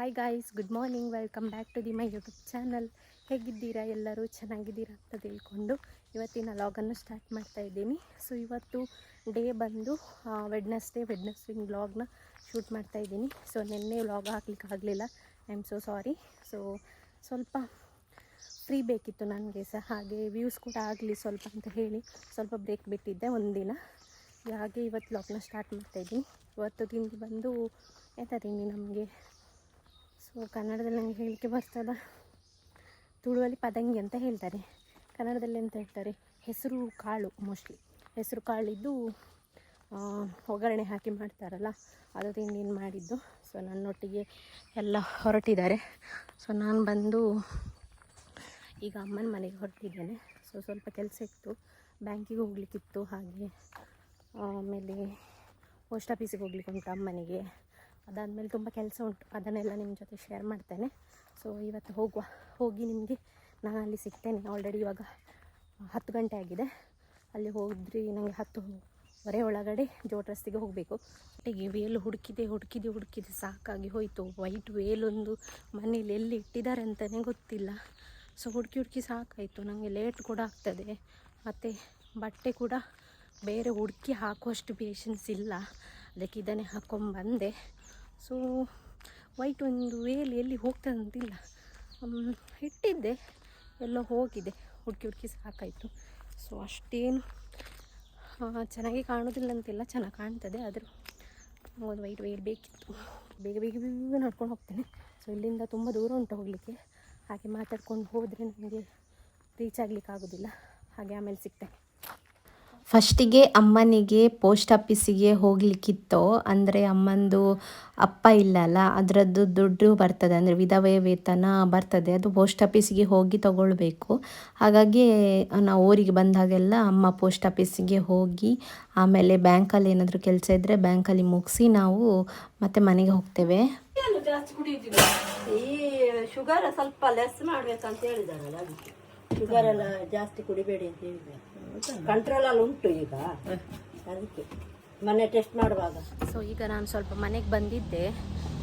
Hi guys good morning welcome back to the my YouTube channel ಹೇಗಿದ್ದೀರಾ? ಎಲ್ಲರೂ ಚೆನ್ನಾಗಿದ್ದೀರಾ ಅಂತ ತಿಳ್ಕೊಂಡು ಇವತ್ತಿನ ಲಾಗನ್ನು ಸ್ಟಾರ್ಟ್ ಮಾಡ್ತಾ ಇದ್ದೀನಿ. ಸೊ ಇವತ್ತು ಡೇ ಬಂದು ವೆಡ್ನೆಸ್ಡೇ ವೆಡ್ನೆಸ್ಡಿಂಗ್ ವ್ಲಾಗ್ನ ಶೂಟ್ ಮಾಡ್ತಾ ಇದ್ದೀನಿ. ಸೊ ನಿನ್ನೆ ವ್ಲಾಗ್ ಹಾಕ್ಲಿಕ್ಕೆ ಆಗಲಿಲ್ಲ. I am so sorry so ಸ್ವಲ್ಪ ಫ್ರೀ ಬೇಕಿತ್ತು ನನಗೆ ಸಹ. ಹಾಗೆ ವ್ಯೂಸ್ ಕೂಡ ಆಗಲಿ ಸ್ವಲ್ಪ ಅಂತ ಹೇಳಿ ಸ್ವಲ್ಪ ಬ್ರೇಕ್ ಬಿಟ್ಟಿದ್ದೆ ಒಂದಿನ. ಹಾಗೆ ಇವತ್ತು ವ್ಲಾಗ್ನ ಸ್ಟಾರ್ಟ್ ಮಾಡ್ತಾ ಇದ್ದೀನಿ. ಇವತ್ತು ತಿಂದು ಬಂದು, ಎಂತ ನಮಗೆ? ಸೊ ಕನ್ನಡದಲ್ಲಿ ನನಗೆ ಹೇಳಲಿಕ್ಕೆ ಬರ್ತದ? ತುಳುವಲ್ಲಿ ಪದಂಗಿ ಅಂತ ಹೇಳ್ತಾರೆ. ಕನ್ನಡದಲ್ಲಿ ಎಂತ ಹೇಳ್ತಾರೆ? ಹೆಸರು ಕಾಳು ಮೋಸ್ಟ್ಲಿ ಹೆಸರು ಕಾಳಿದ್ದು ಒಗ್ಗರಣೆ ಹಾಕಿ ಮಾಡ್ತಾರಲ್ಲ, ಅದು ತಿಂಡಿನ ಮಾಡಿದ್ದು. ಸೊ ನನ್ನೊಟ್ಟಿಗೆ ಎಲ್ಲ ಹೊರಟಿದ್ದಾರೆ. ಸೊ ನಾನು ಬಂದು ಈಗ ಅಮ್ಮನ ಮನೆಗೆ ಹೊರಟಿದ್ದೇನೆ. ಸೊ ಸ್ವಲ್ಪ ಕೆಲಸ ಇತ್ತು. ಬ್ಯಾಂಕಿಗೆ ಹೋಗ್ಲಿಕ್ಕಿತ್ತು ಹಾಗೆ. ಆಮೇಲೆ ಪೋಸ್ಟ್ ಆಫೀಸಿಗೆ ಹೋಗ್ಲಿಕ್ಕೆ ಉಂಟು ಅಮ್ಮನಿಗೆ. ಅದಾದಮೇಲೆ ತುಂಬ ಕೆಲಸ ಉಂಟು. ಅದನ್ನೆಲ್ಲ ನಿಮ್ಮ ಜೊತೆ ಶೇರ್ ಮಾಡ್ತೇನೆ. ಸೊ ಇವತ್ತು ಹೋಗುವ, ಹೋಗಿ ನಿಮಗೆ ನಾನು ಅಲ್ಲಿ ಸಿಗ್ತೇನೆ. ಆಲ್ರೆಡಿ ಇವಾಗ ಹತ್ತು ಗಂಟೆ ಆಗಿದೆ. ಅಲ್ಲಿ ಹೋದ್ರಿ ನನಗೆ ಹತ್ತುವರೆ ಒಳಗಡೆ ಜೋಟ್ ರಸ್ತೆಗೆ ಹೋಗಬೇಕು. ಒಟ್ಟಿಗೆ ವೇಲು ಹುಡುಕಿದೆ ಹುಡುಕಿದೆ ಹುಡುಕಿದೆ. ಸಾಕಾಗಿ ಹೋಯಿತು. ವೈಟ್ ವೇಲೊಂದು ಮನೇಲಿ ಎಲ್ಲಿ ಇಟ್ಟಿದ್ದಾರೆ ಅಂತಲೇ ಗೊತ್ತಿಲ್ಲ. ಸೊ ಹುಡುಕಿ ಹುಡುಕಿ ಸಾಕಾಯಿತು. ನನಗೆ ಲೇಟ್ ಕೂಡ ಆಗ್ತದೆ. ಮತ್ತು ಬಟ್ಟೆ ಕೂಡ ಬೇರೆ ಹುಡುಕಿ ಹಾಕುವಷ್ಟು ಪೇಷನ್ಸ್ ಇಲ್ಲ. ಅದಕ್ಕೆ ಇದನ್ನೇ ಹಾಕ್ಕೊಂಬಂದೆ ಸೊ ವೈಟ್ ಒಂದು ವೇಲ್ ಎಲ್ಲಿ ಹೋಗ್ತದಂತಿಲ್ಲ ಇಟ್ಟಿದ್ದೆ ಎಲ್ಲ ಹೋಗಿದೆ. ಹುಡುಕಿ ಹುಡುಕಿ ಸಾಕಾಯಿತು. ಸೊ ಅಷ್ಟೇನು ಚೆನ್ನಾಗಿ ಕಾಣೋದಿಲ್ಲ ಅಂತಿಲ್ಲ ಚೆನ್ನಾಗಿ ಕಾಣ್ತದೆ, ಆದರೂ ಒಂದು ವೈಟ್ ವೇಲ್ ಬೇಕಿತ್ತು. ಬೇಗ ಬೇಗ ಬೇಗ ನಡ್ಕೊಂಡು ಹೋಗ್ತೇನೆ. ಸೊ ಇಲ್ಲಿಂದ ತುಂಬ ದೂರ ಉಂಟು ಹೋಗಲಿಕ್ಕೆ. ಹಾಗೆ ಮಾತಾಡ್ಕೊಂಡು ಹೋದರೆ ನನಗೆ ರೀಚ್ ಆಗಲಿಕ್ಕೆ ಆಗೋದಿಲ್ಲ ಹಾಗೆ ಆಮೇಲೆ ಸಿಗ್ತೇನೆ. ಫಸ್ಟಿಗೆ ಅಮ್ಮನಿಗೆ ಪೋಸ್ಟ್ ಆಫೀಸಿಗೆ ಹೋಗ್ಲಿಕ್ಕಿತ್ತು, ಅಂದರೆ ಅಮ್ಮಂದು ಅಪ್ಪ ಇಲ್ಲಲ್ಲ, ಅದರದ್ದು ದುಡ್ಡು ಬರ್ತದೆ, ಅಂದರೆ ವಿಧವೆ ವೇತನ ಬರ್ತದೆ, ಅದು ಪೋಸ್ಟ್ ಆಫೀಸಿಗೆ ಹೋಗಿ ತಗೊಳ್ಬೇಕು. ಹಾಗಾಗಿ ನಾವು ಊರಿಗೆ ಬಂದಾಗೆಲ್ಲ ಅಮ್ಮ ಪೋಸ್ಟ್ ಆಫೀಸಿಗೆ ಹೋಗಿ, ಆಮೇಲೆ ಬ್ಯಾಂಕಲ್ಲಿ ಏನಾದರೂ ಕೆಲಸ ಇದ್ದರೆ ಬ್ಯಾಂಕಲ್ಲಿ ಮುಗಿಸಿ ನಾವು ಮತ್ತೆ ಮನೆಗೆ ಹೋಗ್ತೇವೆ. ಶುಗರ್ ಸ್ವಲ್ಪ ಲೆಸ್ ಹೇಳಿದಾರಲ್ಲ ಶುಗರ್ ಎಲ್ಲ ಜಾಸ್ತಿ ಕುಡಿಬೇಡಿ ಅಂತ ಹೇಳಿದ್ದಾರೆ. ಕಂಟ್ರೋಲ್ ಅಲ್ಲಿ ಉಂಟು ಈಗ. ಅದಕ್ಕೆ ಮನೆ ಟೆಸ್ಟ್ ಮಾಡುವಾಗ. ಸೊ ಈಗ ನಾನು ಸ್ವಲ್ಪ ಮನೆಗೆ ಬಂದಿದ್ದೆ.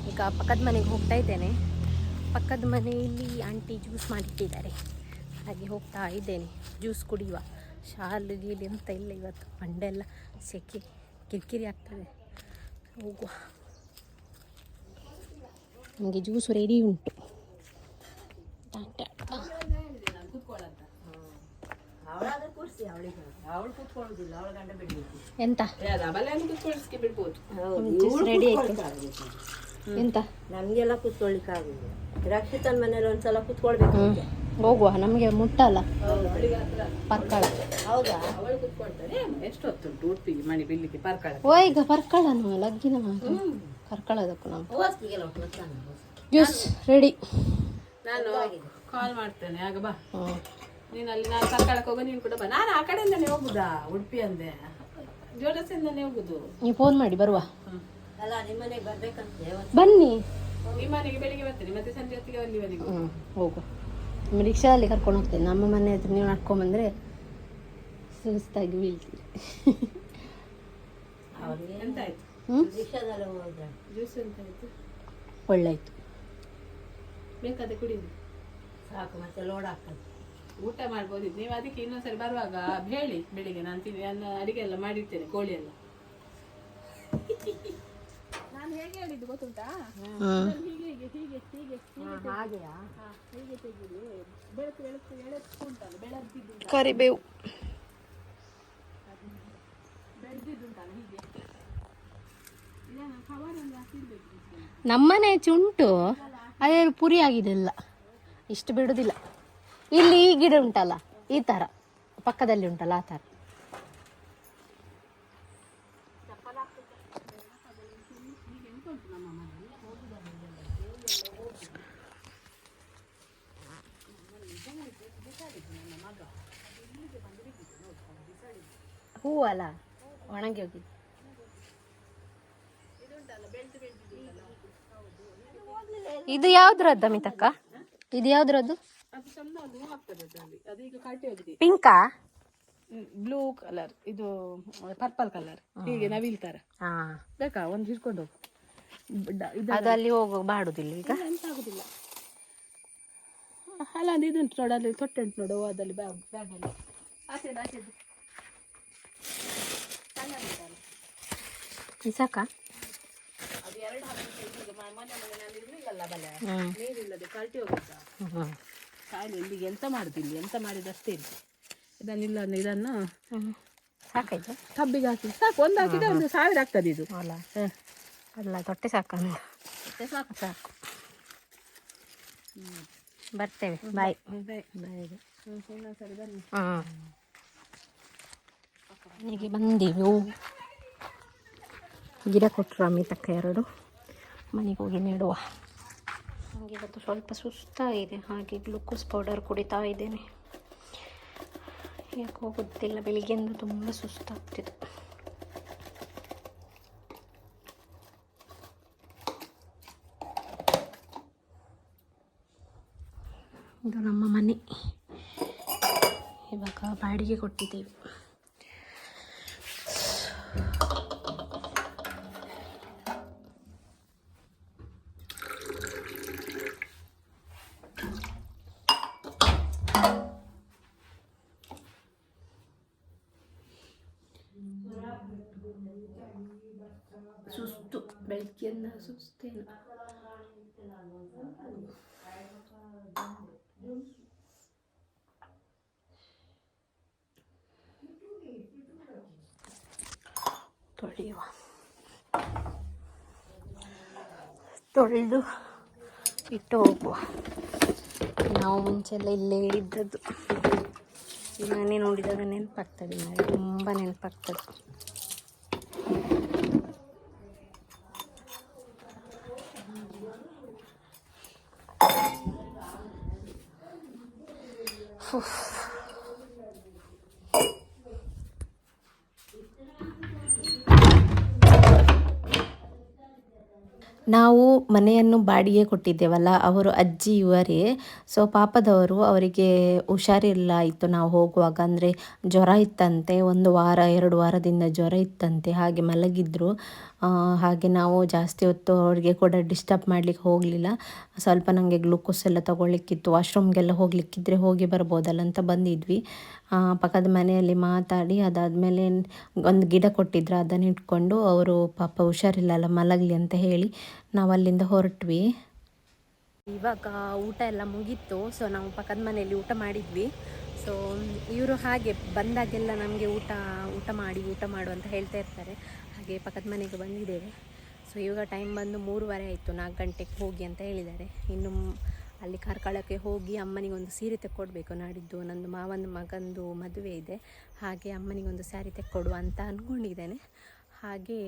ಈಗ ಪಕ್ಕದ ಮನೆಗೆ ಹೋಗ್ತಾ ಇದ್ದೇನೆ. ಪಕ್ಕದ ಮನೆಯಲ್ಲಿ ಆಂಟಿ ಜ್ಯೂಸ್ ಮಾಡಿಟ್ಟಿದ್ದಾರೆ. ಹಾಗೆ ಹೋಗ್ತಾ ಇದ್ದೇನೆ. ಜ್ಯೂಸ್ ಕುಡಿಯುವ. ಶಾಲು ಗೀಲಿ ಅಂತ ಇಲ್ಲ ಇವತ್ತು. ಮಂಡೆಲ್ಲ ಸೆಕೆ, ಕಿರಿಕಿರಿ ಆಗ್ತದೆ. ಹೋಗುವ. ನನಗೆ ಜ್ಯೂಸ್ ರೆಡಿ ಉಂಟು. ಎಂತ? ರೆಡಿ ಎಂತ? ನಮ್ಗೆಲ್ಲ ಕೂತ್ಕೊಳ್ಳಿಕ್ಕೆ ಆಗುದಿಲ್ಲ ರಕ್ಷಿತನ್ ಮನೇಲಿ ಒಂದ್ಸಲ ಕೂತ್ಕೊಳ್ಬೇಕು ಹೋಗುವ ನಮಗೆ ಮುಟ್ಟಲ್ಲ. ಪರ್ಕಳ. ಹೌದಾ? ಎಷ್ಟೊತ್ತುಂಟು ಉಡುಪಿಗೆ ಮನೆ ಬಿಲ್ಲಿಗೆ ಪರ್ಕಳ? ಓ ಈಗ ಪರ್ಕಳನು? ಲಗ್ಗಿನ ಮಾತು ಪರ್ಕಳದಕ್ಕೂ ನಾವು. ಜ್ಯೂಸ್ ರೆಡಿ ನಾನು ಕಾಲ್ ಮಾಡ್ತೇನೆ ಆಗ ಬಾ. ಹ್ಞೂ ನೀನು ಅಲ್ಲಿ ನಾನು ಪರ್ಕಳಕ್ಕೆ ಹೋಗೋ ನೀನು ಕೂಡ ಬಾ. ನಾನು ಆ ಕಡೆಯಿಂದನೇ ಹೋಗುದಾ? ಉಡುಪಿ ಅಂದೆ. ಜೋಡಸಿಂದನೇ ಹೋಗುದು. ನೀವು ಫೋನ್ ಮಾಡಿ ಬರುವ. ಅಲ್ಲ ನಿಮ್ಮನೆಗೆ ಬರ್ಬೇಕಂತೆ ಬನ್ನಿ. ನಿಮ್ಮ ಮನೆಗೆ ಬೆಳಿಗ್ಗೆ ಬರ್ತೀನಿ ಮತ್ತೆ ಸಂಜೆ ಹೊತ್ತಿಗೆ ಅಲ್ಲಿ ಮನೆಗೆ. ಹ್ಞೂ ಹೋಗು. ನಿಮ್ಮ ರಿಕ್ಷಾದಲ್ಲಿ ಕರ್ಕೊಂಡು ಹೋಗ್ತೇನೆ. ನಮ್ಮ ಮನೆ ಹತ್ರ ನೀವು ನಡ್ಕೊಂಬಂದ್ರೆ ಸುಸ್ತಾಗಿ ಬೀಳ್ತೀನಿ. ಒಳ್ಳಾಯ್ತು ಬೇಕಾದ ಆಯ್ತು ಹ್ಞೂ ರಿಕ್ಷಾದಲ್ಲಿ ಹೋದ್ರೆ. ಜ್ಯೂಸ್ ಎಂತ ಆಯ್ತು ಒಳ್ಳೆಯಾಯ್ತು ಬೇಕಾದ್ರೆ ಕುಡಿದು ಸಾಕು ಮತ್ತೆ ಲೋಡ್ ಆಗ್ತದೆ. ಊಟ ಮಾಡ್ಬೋದಿತ್ತು ನೀವು ಅದಕ್ಕೆ ಇನ್ನೊಂದ್ಸರಿ ಬರುವಾಗ ಹೇಳಿ ಬೆಳಿಗ್ಗೆ ನಾನು ತಿನ್ನಿ ನಾನು ಅಡಿಗೆ ಎಲ್ಲ ಮಾಡಿರ್ತೇನೆ ಕೋಳಿ ಎಲ್ಲ. ನಾನು ಹೇಗೆ ಹೇಳಿದ್ದು ಗೊತ್ತುಂಟಾ? ಹೀಗೆ ಹೀಗೆ ಹೀಗೆ ಹೀಗೆ ಹಾಗೆಯಾ? ಹೀಗೆ ತೆಗೀರಿ ಬೆಳಕು ಬೆಳಕು ಎಳೆತ್ತು ಉಂಟಲ್ಲ ಬೆಳಗ್ದಿದ್ದು ಕರಿಬೇವು. ಬೆಳೆದಿದ್ದುಂಟಲ್ಲ ಹೀಗೆ? ಇಲ್ಲ ಕವರಲ್ಲಿ ಹಾಕಿರ್ಬೇಕು ನಮ್ಮನೆ ಚುಂಟು ಅದೇ ಪುರಿ ಆಗಿದೆಲ್ಲ. ಇಷ್ಟು ಬಿಡುದಿಲ್ಲ. ಇಲ್ಲಿ ಈ ಗಿಡ ಉಂಟಲ್ಲ, ಈ ಥರ ಪಕ್ಕದಲ್ಲಿ ಉಂಟಲ್ಲ ಆ ಥರ ಹೂವಲ್ಲ, ಒಣಗಿ ಹೋಗಿ ಇದು ಯಾವ್ದ್ರದ್ದು ಅಮಿತಕ್ಕ? ಇದು ಯಾವ್ದ್ರದ್ದು? ಅದು ಚಂದ ಒಂದು ಹೂ ಆಗ್ತದೆ ಅದರಲ್ಲಿ. ಅದು ಈಗ ಹೋಗಿದೆ. ಪಿಂಕಾ? Blue colour. ಇದು ಪರ್ಪಲ್ ಕಲರ್. ಹೀಗೆ ನವಿಲ್ ತರ ಹಾ. ಬೇಕಾ? ಒಂದು ಹಿಡ್ಕೊಂಡು ಹೋಗು. ಡ- ಇದು ಅದು ಅಲ್ಲಿ ಹೋಗೋ ಬಾಡುದಿಲ್ಲ ಈಗ? ಎಂತ ಆಗುದಿಲ್ಲ. ಅಲ್ಲ ಒಂದು ಇದು ಉಂಟು ನೋಡು ಅಲ್ಲಿ ತೊಟ್ಟೆ ಉಂಟು ನೋಡು ಅದಲ್ಲಿ ಬ್ಯಾಗ್ ಬ್ಯಾಗಲ್ಲಿ ಆಚೆದು ಆಚೆದು. ಸಾಕ? ಅದು ಎರಡು ಹಾಕಿ ಈಗ ಮ- ಮೊನ್ನೆ ಮೊನ್ನೆ ನಾನು ಇರ್ಲಿಲ್ಲಲ್ಲ ಬಲೆ ನೀರಿಲ್ಲದೆ ಕಲ್ಟಿ ಹೋಗುತ್ತಾ? ಹ್ಮ್. ಕಾಯಿಲೆ ಇಲ್ಲಿಗೆ ಎಂತ ಮಾಡುದಿಲ್ಲ ಎಂತ ಮಾಡಿದಷ್ಟೇ ಇಲ್ಲ ಇದನ್ನಿಲ್ಲ ಅಂದ್ರೆ ಇದನ್ನು ಸಾಕಾಯ್ತು ಕಬ್ಬಿಗೆ ಹಾಕಿ. ಸಾಕು ಒಂದು ಹಾಕಿದ್ರೆ ಒಂದು ಸಾವಿರ ಆಗ್ತದೆ ಇದು. ಅಲ್ಲ. ಅಲ್ಲ ತೊಟ್ಟೆ ಸಾಕಂತ ತೊಟ್ಟೆ ಸಾಕು. ಸಾಕು. ಬರ್ತೇವೆ. ಬಾಯ್. ಬಾಯ್. ಬಾಯ್ ಬನ್ನಿ. ಹಾಂ ಮನೆಗೆ ಬಂದೆವು. ಗಿಡ ಕೊಟ್ಟರು ಅಮಿತಕ್ಕ ಎರಡು ಮನೆಗೆ ಹೋಗಿ ನೆಡುವ. ನನಗೆ ಇವತ್ತು ಸ್ವಲ್ಪ ಸುಸ್ತಾಗಿದೆ ಹಾಗೆ ಗ್ಲುಕೋಸ್ ಪೌಡರ್ ಕುಡಿತಾ ಇದ್ದೇನೆ. ಯಾಕೋ ಗೊತ್ತಿಲ್ಲ, ಬೆಳಿಗ್ಗೆಯಿಂದ ತುಂಬ ಸುಸ್ತಾಗ್ತಿತ್ತು ಇದು ನಮ್ಮ ಮನೆ. ಇವಾಗ ಬಾಡಿಗೆ ಕೊಟ್ಟಿದ್ದೇವೆ. ಬೆಳಗ್ಗೆಯಿಂದ ಸುಸ್ತೇನು ತೊಳೆಯುವ ತೊಳೆದು ಇಟ್ಟು ಹೋಗುವ ನಾವು ಮುಂಚೆಲ್ಲ ಇಲ್ಲೇ ಇದ್ದದ್ದು ಮನೆ ನೋಡಿದಾಗ ನೆನಪಾಗ್ತದೆ ನನಗೆ ತುಂಬ ನೆನಪಾಗ್ತದೆ ನಾವು ಮನೆಯನ್ನು ಬಾಡಿಗೆ ಕೊಟ್ಟಿದ್ದೇವಲ್ಲ, ಅವರು ಅಜ್ಜಿ ಇವರೇ ಸೊ ಪಾಪದವರು ಅವರಿಗೆ ಹುಷಾರಿಲ್ಲ ಇತ್ತು ನಾವು ಹೋಗುವಾಗ. ಅಂದರೆ ಜ್ವರ ಇತ್ತಂತೆ, ಒಂದು ವಾರ, ಎರಡು ವಾರದಿಂದ ಜ್ವರ ಇತ್ತಂತೆ, ಹಾಗೆ ಮಲಗಿದ್ರು. ಹಾಗೆ ನಾವು ಜಾಸ್ತಿ ಹೊತ್ತು ಅವ್ರಿಗೆ ಕೂಡ ಡಿಸ್ಟರ್ಬ್ ಮಾಡಲಿಕ್ಕೆ ಹೋಗಲಿಲ್ಲ. ಸ್ವಲ್ಪ ನನಗೆ ಗ್ಲೂಕೋಸ್ ಎಲ್ಲ ತಗೊಳ್ಳಿಕ್ಕಿತ್ತು. ವಾಶ್ರೂಮ್ಗೆಲ್ಲ ಹೋಗಲಿಕ್ಕಿದ್ರೆ ಹೋಗಿ ಬರ್ಬೋದಲ್ಲ ಅಂತ ಬಂದಿದ್ವಿ. ಪಕ್ಕದ ಮನೆಯಲ್ಲಿ ಮಾತಾಡಿ ಅದಾದಮೇಲೆ ಒಂದು ಗಿಡ ಕೊಟ್ಟಿದ್ರು, ಅದನ್ನು ಇಟ್ಕೊಂಡು ಅವರು ಪಾಪ ಹುಷಾರಿಲ್ಲಲ್ಲ, ಮಲಗಲಿ ಅಂತ ಹೇಳಿ ನಾವು ಅಲ್ಲಿಂದ ಹೊರಟ್ವಿ. ಇವಾಗ ಊಟ ಎಲ್ಲ ಮುಗೀತು. ಸೊ ನಾವು ಪಕ್ಕದ ಮನೆಯಲ್ಲಿ ಊಟ ಮಾಡಿದ್ವಿ. ಸೊ ಇವರು ಹಾಗೆ ಬಂದಾಗೆಲ್ಲ ನಮಗೆ ಊಟ ಊಟ ಮಾಡಿ, ಊಟ ಮಾಡು ಅಂತ ಹೇಳ್ತಾ ಇರ್ತಾರೆ. ಹಾಗೆ ಪಕ್ಕದ ಮನೆಗೆ ಬಂದಿದ್ದೇವೆ. ಸೊ ಇವಾಗ ಟೈಮ್ ಬಂದು ಮೂರುವರೆ ಆಯಿತು. ನಾಲ್ಕು ಗಂಟೆಗೆ ಹೋಗಿ ಅಂತ ಹೇಳಿದ್ದಾರೆ. ಇನ್ನು ಅಲ್ಲಿ ಕಾರ್ಕಳಕ್ಕೆ ಹೋಗಿ ಅಮ್ಮನಿಗೊಂದು ಸೀರೆ ತೆಕ್ಕೊಡ್ಬೇಕು. ನಾಡಿದ್ದು ನಂದು ಮಾವನ ಮಗಂದು ಮದುವೆ ಇದೆ. ಹಾಗೆ ಅಮ್ಮನಿಗೊಂದು ಸ್ಯಾರಿ ತೆಕ್ಕೊಡು ಅಂತ ಅಂದ್ಕೊಂಡಿದ್ದೇನೆ ಹಾಗೆ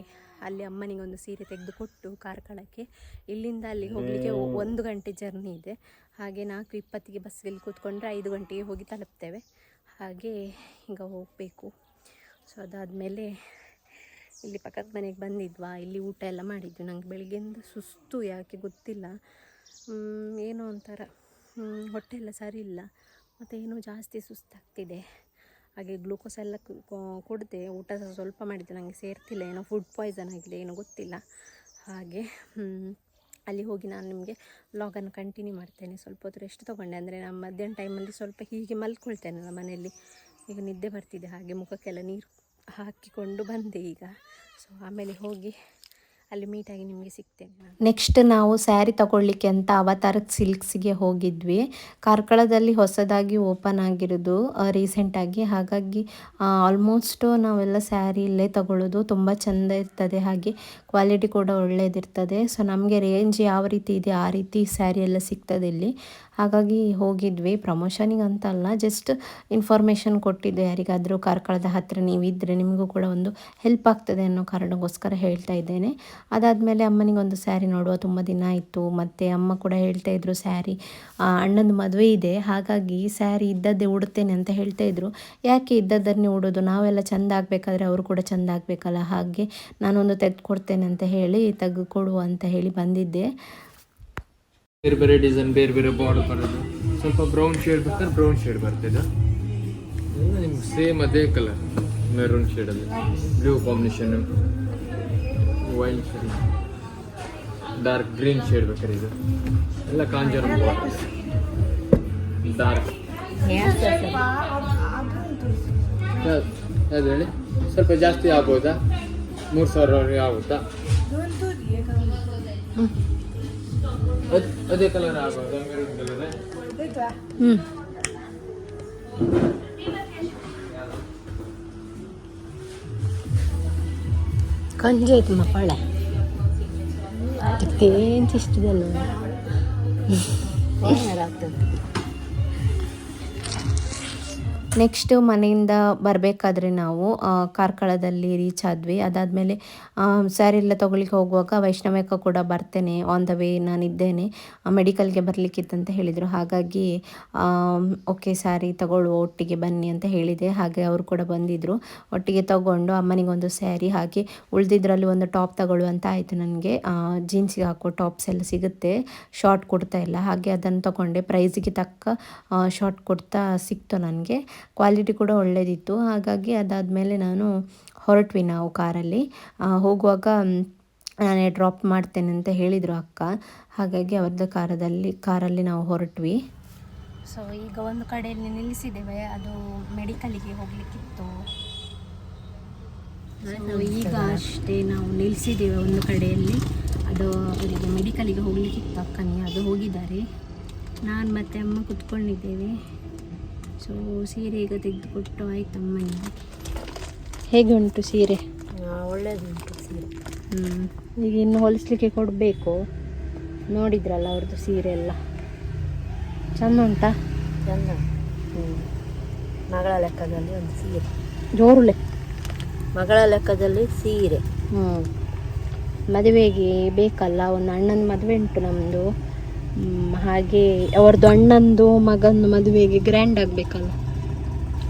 ಅಲ್ಲಿ ಅಮ್ಮನಿಗೊಂದು ಸೀರೆ ತೆಗೆದು ಕೊಟ್ಟು ಕಾರ್ಕಳಕ್ಕೆ. ಇಲ್ಲಿಂದ ಅಲ್ಲಿ ಹೋಗಲಿಕ್ಕೆ ಒಂದು ಗಂಟೆ ಜರ್ನಿ ಇದೆ. ಹಾಗೆ ನಾಲ್ಕು ಇಪ್ಪತ್ತಿಗೆ ಬಸ್ಸಲ್ಲಿ ಕೂತ್ಕೊಂಡ್ರೆ ಐದು ಗಂಟೆಗೆ ಹೋಗಿ ತಲುಪ್ತೇವೆ. ಹಾಗೆ ಈಗ ಹೋಗಬೇಕು. ಸೊ ಅದಾದಮೇಲೆ ಇಲ್ಲಿ ಪಕ್ಕದ ಮನೆಗೆ ಬಂದಿದ್ವಾ, ಇಲ್ಲಿ ಊಟ ಎಲ್ಲ ಮಾಡಿದ್ವಿ. ನಂಗೆ ಬೆಳಿಗ್ಗೆಯಿಂದ ಸುಸ್ತು ಯಾಕೆ ಗೊತ್ತಿಲ್ಲ. ಏನೋ ಒಂಥರ. ಹೊಟ್ಟೆ ಎಲ್ಲ ಸರಿ ಇಲ್ಲ. ಮತ್ತು ಏನೋ ಜಾಸ್ತಿ ಸುಸ್ತಾಗ್ತಿದೆ. ಹಾಗೆ ಗ್ಲೂಕೋಸ್ ಎಲ್ಲ ಕೊಡದೆ. ಊಟ ಸ್ವಲ್ಪ ಮಾಡಿದ್ದೆ. ನನಗೆ ಸೇರ್ತಿಲ್ಲ. ಏನೋ ಫುಡ್ ಪಾಯ್ಸನ್ ಆಗಿದೆ, ಏನೋ ಗೊತ್ತಿಲ್ಲ. ಹಾಗೆ ಅಲ್ಲಿ ಹೋಗಿ ನಾನು ನಿಮಗೆ ವ್ಲಾಗನ್ನು ಕಂಟಿನ್ಯೂ ಮಾಡ್ತೇನೆ. ಸ್ವಲ್ಪ ಹೊತ್ತು ರೆಸ್ಟ್ ತೊಗೊಂಡೆ. ಅಂದರೆ ನಾನು ಮಧ್ಯಾಹ್ನ ಟೈಮಲ್ಲಿ ಸ್ವಲ್ಪ ಹೀಗೆ ಮಲ್ಕೊಳ್ತೇನಲ್ಲ ಮನೆಯಲ್ಲಿ. ಈಗ ನಿದ್ದೆ ಬರ್ತಿದೆ. ಹಾಗೆ ಮುಖಕ್ಕೆಲ್ಲ ನೀರು ಹಾಕಿಕೊಂಡು ಬಂದೆ ಈಗ. ಸೊ ಆಮೇಲೆ ಹೋಗಿ ಅಲ್ಲಿ ಮೀಟಾಗಿ ನಿಮಗೆ ಸಿಗ್ತೇನೆ ನೆಕ್ಸ್ಟ್ ನಾವು ಸ್ಯಾರಿ ತಗೊಳ್ಳಿಕ್ಕೆ ಅಂತ ಅವತಾರ ಸಿಲ್ಕ್ಸ್ಗೆ ಹೋಗಿದ್ವಿ. ಕಾರ್ಕಳದಲ್ಲಿ ಹೊಸದಾಗಿ ಓಪನ್ ಆಗಿರೋದು ರೀಸೆಂಟಾಗಿ ಹಾಗಾಗಿ ಆಲ್ಮೋಸ್ಟ್ ನಾವೆಲ್ಲ ಸ್ಯಾರಿ ಇಲ್ಲೇ ತಗೊಳ್ಳೋದು. ತುಂಬ ಚೆಂದ ಇರ್ತದೆ. ಹಾಗೆ ಕ್ವಾಲಿಟಿ ಕೂಡ ಒಳ್ಳೆಯದಿರ್ತದೆ ಸೊ ನಮಗೆ ರೇಂಜ್ ಯಾವ ರೀತಿ ಇದೆ, ಆ ರೀತಿ ಸ್ಯಾರಿ ಎಲ್ಲ ಸಿಗ್ತದೆ ಇಲ್ಲಿ. ಹಾಗಾಗಿ ಹೋಗಿದ್ವಿ. ಪ್ರಮೋಷನಿಗೆ ಅಂತ ಅಲ್ಲ ಜಸ್ಟ್ ಇನ್ಫಾರ್ಮೇಷನ್ ಕೊಟ್ಟಿದ್ದೆ. ಯಾರಿಗಾದರೂ ಕಾರ್ಕಳದ ಹತ್ತಿರ ನೀವಿದ್ದರೆ ನಿಮಗೂ ಕೂಡ ಒಂದು ಹೆಲ್ಪ್ ಆಗ್ತದೆ ಅನ್ನೋ ಕಾರಣಕ್ಕೋಸ್ಕರ ಹೇಳ್ತಾ ಇದ್ದೇನೆ. ಅದಾದಮೇಲೆ ಅಮ್ಮನಿಗೆ ಒಂದು ಸ್ಯಾರಿ ನೋಡುವ ತುಂಬ ದಿನ ಆಯಿತು. ಮತ್ತು ಅಮ್ಮ ಕೂಡ ಹೇಳ್ತಾ ಇದ್ರು ಸ್ಯಾರಿ ಅಣ್ಣನ ಮದುವೆ ಇದೆ. ಹಾಗಾಗಿ ಸ್ಯಾರಿ ಇದ್ದದ್ದೇ ಉಡುತ್ತೇನೆ ಅಂತ ಹೇಳ್ತಾ ಇದ್ರು. ಯಾಕೆ ಇದ್ದದ್ದನ್ನೇ ಉಡೋದು? ನಾವೆಲ್ಲ ಚೆಂದ ಆಗಬೇಕಾದ್ರೆ ಅವರು ಕೂಡ ಚೆಂದ ಆಗಬೇಕಲ್ಲ. ಹಾಗೆ ನಾನೊಂದು ತೆಗೆದುಕೊಡ್ತೇನೆ ಅಂತ ಹೇಳಿ ತೆಗೆದುಕೊಡುವ ಅಂತ ಹೇಳಿ ಬಂದಿದ್ದೆ. ಬೇರೆ ಬೇರೆ ಡಿಸೈನ್ ಬೇರೆ ಬೇರೆ ಬಾರ್ಡರ್ ಬರೋದು. ಸ್ವಲ್ಪ ಬ್ರೌನ್ ಶೇಡ್ ಬೇಕಾದ್ರೆ ಬ್ರೌನ್ ಶೇಡ್ ಬರ್ತದೆ ನಿಮ್ಗೆ ಸೇಮ್ ಅದೇ colour maroon ಶೇಡಲ್ಲಿ blue combination wine shade dark green shade ಬೇಕಾರೆ ಇದು. ಎಲ್ಲ ಕಾಂಜರ್ ಡಾರ್ಕ್ ಅದು ಹೇಳಿ. ಸ್ವಲ್ಪ ಜಾಸ್ತಿ ಆಗ್ಬೋದಾ? ಮೂರು ಸಾವಿರವರೆಗೆ ಆಗುತ್ತಾ? ಅದ್- ಕಲರ್ ಆಗ್ಬೋದಾ ಕಂಜಿ ಹ್ಞೂ ಕಂಜಾಯ್ತು ಮಕ್ಕಳ ಏನು ಇಷ್ಟದಲ್ಲ ಆಗ್ತದೆ. ನೆಕ್ಸ್ಟ್ ಮನೆಯಿಂದ ಬರಬೇಕಾದ್ರೆ ನಾವು ಕಾರ್ಕಳದಲ್ಲಿ ರೀಚ್ ಆದ್ವಿ. ಅದಾದಮೇಲೆ ಸ್ಯಾರಿ ಎಲ್ಲ ತೊಗೊಳಿಕ್ಕೆ ಹೋಗುವಾಗ ವೈಷ್ಣವಕ್ಕ ಕೂಡ ಬರ್ತೇನೆ ಆನ್ ದ ವೇ ನಾನಿದ್ದೇನೆ ಮೆಡಿಕಲ್ಗೆ ಬರಲಿಕ್ಕಿತ್ತಂತ ಹೇಳಿದರು. ಹಾಗಾಗಿ ಓಕೆ ಸ್ಯಾರಿ ತಗೊಳ್ಳುವ, ಒಟ್ಟಿಗೆ ಬನ್ನಿ ಅಂತ ಹೇಳಿದೆ. ಹಾಗೆ ಅವರು ಕೂಡ ಬಂದಿದ್ದರು ಒಟ್ಟಿಗೆ ತಗೊಂಡು ಅಮ್ಮನಿಗೊಂದು ಸ್ಯಾರಿ ಹಾಕಿ ಉಳಿದಿದ್ರಲ್ಲಿ ಒಂದು ಟಾಪ್ ತಗೊಳ್ಳುವಂತ ಆಯಿತು ನನಗೆ. ಜೀನ್ಸಿಗೆ ಹಾಕೋ ಟಾಪ್ಸ್ ಎಲ್ಲ ಸಿಗುತ್ತೆ. ಶಾರ್ಟ್ ಕೊಡ್ತಾ ಇಲ್ಲ. ಹಾಗೆ ಅದನ್ನು ತಗೊಂಡೆ. ಪ್ರೈಸಿಗೆ ತಕ್ಕ ಶಾರ್ಟ್ ಕೊಡ್ತಾ ಸಿಕ್ತು ನನಗೆ. ಕ್ವಾಲಿಟಿ ಕೂಡ ಒಳ್ಳೆಯದಿತ್ತು ಹಾಗಾಗಿ ಅದಾದಮೇಲೆ ನಾನು ಹೊರಟ್ವಿ ನಾವು ಕಾರಲ್ಲಿ. ಹೋಗುವಾಗ ನಾನೇ ಡ್ರಾಪ್ ಮಾಡ್ತೇನೆ ಅಂತ ಹೇಳಿದರು ಅಕ್ಕ. ಹಾಗಾಗಿ ಅವ್ರದ್ದು ಕಾರದಲ್ಲಿ ಕಾರಲ್ಲಿ ನಾವು ಹೊರಟ್ವಿ. ಸೊ ಈಗ ಒಂದು ಕಡೆಯಲ್ಲಿ ನಿಲ್ಲಿಸಿದ್ದೇವೆ. ಅದು ಮೆಡಿಕಲಿಗೆ ಹೋಗ್ಲಿಕ್ಕಿತ್ತು. ಈಗ ಅಷ್ಟೇ ನಾವು ನಿಲ್ಲಿಸಿದ್ದೇವೆ ಒಂದು ಕಡೆಯಲ್ಲಿ. ಅದು ಅವರಿಗೆ ಮೆಡಿಕಲಿಗೆ ಹೋಗ್ಲಿಕ್ಕಿತ್ತು ಅಕ್ಕನಿಗೆ. ಅದು ಹೋಗಿದ್ದಾರೆ. ನಾನು ಮತ್ತು ಅಮ್ಮ ಕುತ್ಕೊಂಡಿದ್ದೇವೆ. ಸೊ ಸೀರೆ ಈಗ ತೆಗೆದುಕೊಟ್ಟು ಆಯ್ತು ಅಮ್ಮನಿಗೆ. ಹೇಗೆ ಉಂಟು ಸೀರೆ ಒಳ್ಳೆಯದುಂಟು ಸೀರೆ. ಹ್ಞೂ ಈಗ ಇನ್ನು ಹೊಲಿಸ್ಲಿಕ್ಕೆ ಕೊಡಬೇಕು. ನೋಡಿದ್ರಲ್ಲ ಅವ್ರದ್ದು ಸೀರೆ ಎಲ್ಲ. ಚಂದ ಉಂಟಾ. ಚಂದ ಮಗಳ ಲೆಕ್ಕದಲ್ಲಿ ಒಂದು ಸೀರೆ. ಜೋರುಳೆ? ಮಗಳ ಲೆಕ್ಕದಲ್ಲಿ ಸೀರೆ. ಹ್ಞೂ ಮದುವೆಗೆ ಬೇಕಲ್ಲ ಒಂದು ಅಣ್ಣನ ಮದುವೆ ಉಂಟು ನಮ್ಮದು ಹಾಗೆ ಅವ್ರದ್ದು ಅಣ್ಣಂದು ಮಗನ ಮದುವೆಗೆ ಗ್ರ್ಯಾಂಡ್ ಆಗಬೇಕಲ್ಲ.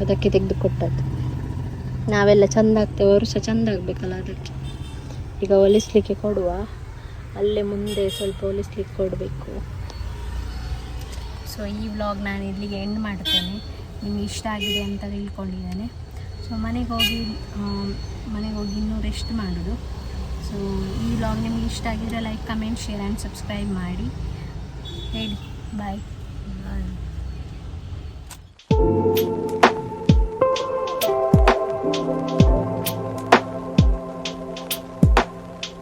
ಅದಕ್ಕೆ ತೆಗೆದುಕೊಟ್ಟದ್ದು. ನಾವೆಲ್ಲ ಚಂದ ಆಗ್ತೇವೆ, ಅವರು ಸಹ ಚಂದ ಆಗಬೇಕಲ್ಲ ಅದಕ್ಕೆ. ಈಗ ಹೊಲಿಸ್ಲಿಕ್ಕೆ ಕೊಡುವ. ಅಲ್ಲೇ ಮುಂದೆ ಸ್ವಲ್ಪ ಹೊಲಿಸ್ಲಿಕ್ಕೆ ಕೊಡಬೇಕು. ಸೊ ಈ ವ್ಲಾಗ್ ನಾನು ಇಲ್ಲಿಗೆ ಎಂಡ್ ಮಾಡ್ತೇನೆ. ನಿಮ್ಗೆ ಇಷ್ಟ ಆಗಿದೆ ಅಂತ ತಿಳ್ಕೊಂಡಿದ್ದೇನೆ. ಸೊ ಮನೆಗೆ ಹೋಗಿ ಮನೆಗೆ ಹೋಗಿ ಇನ್ನೂ ರೆಸ್ಟ್ ಮಾಡೋದು. ಸೊ ಈ ವ್ಲಾಗ್ ನಿಮ್ಗೆ ಇಷ್ಟ ಆಗಿದ್ರೆ like comment share and subscribe ಮಾಡಿ. head by